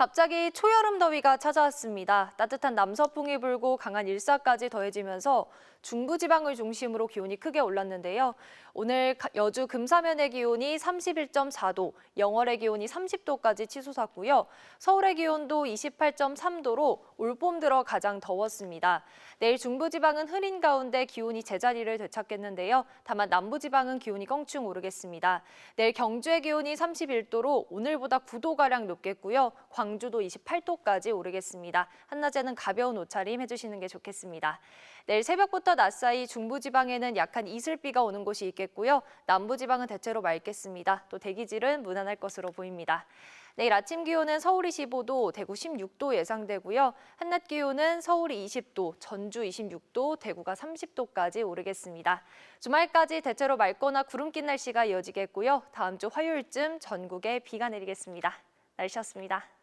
갑자기 초여름 더위가 찾아왔습니다. 따뜻한 남서풍이 불고 강한 일사까지 더해지면서 중부지방을 중심으로 기온이 크게 올랐는데요. 오늘 가- 여주 금사면의 기온이 31.4도, 영월의 기온이 30도까지 치솟았고요. 서울의 기온도 28.3도로 올봄 들어 가장 더웠습니다. 내일 중부지방은 흐린 가운데 기온이 제자리를 되찾겠는데요. 다만 남부지방은 기온이 껑충 오르겠습니다. 내일 경주의 기온이 31도로 오늘보다 9도가량 높겠고요. 광주도 28도까지 오르겠습니다. 한낮에는 가벼운 옷차림 해주시는 게 좋겠습니다. 내일 새벽부터 낮 사이 중부지방에는 약한 이슬비가 오는 곳이 있겠고요. 남부지방은 대체로 맑겠습니다. 또 대기질은 무난할 것으로 보입니다. 내일 아침 기온은 서울이 15도, 대구 16도 예상되고요. 한낮 기온은 서울이 20도, 전주 26도, 대구가 30도까지 오르겠습니다. 주말까지 대체로 맑거나 구름 낀 날씨가 이어지겠고요. 다음 주 화요일쯤 전국에 비가 내리겠습니다. 날씨였습니다.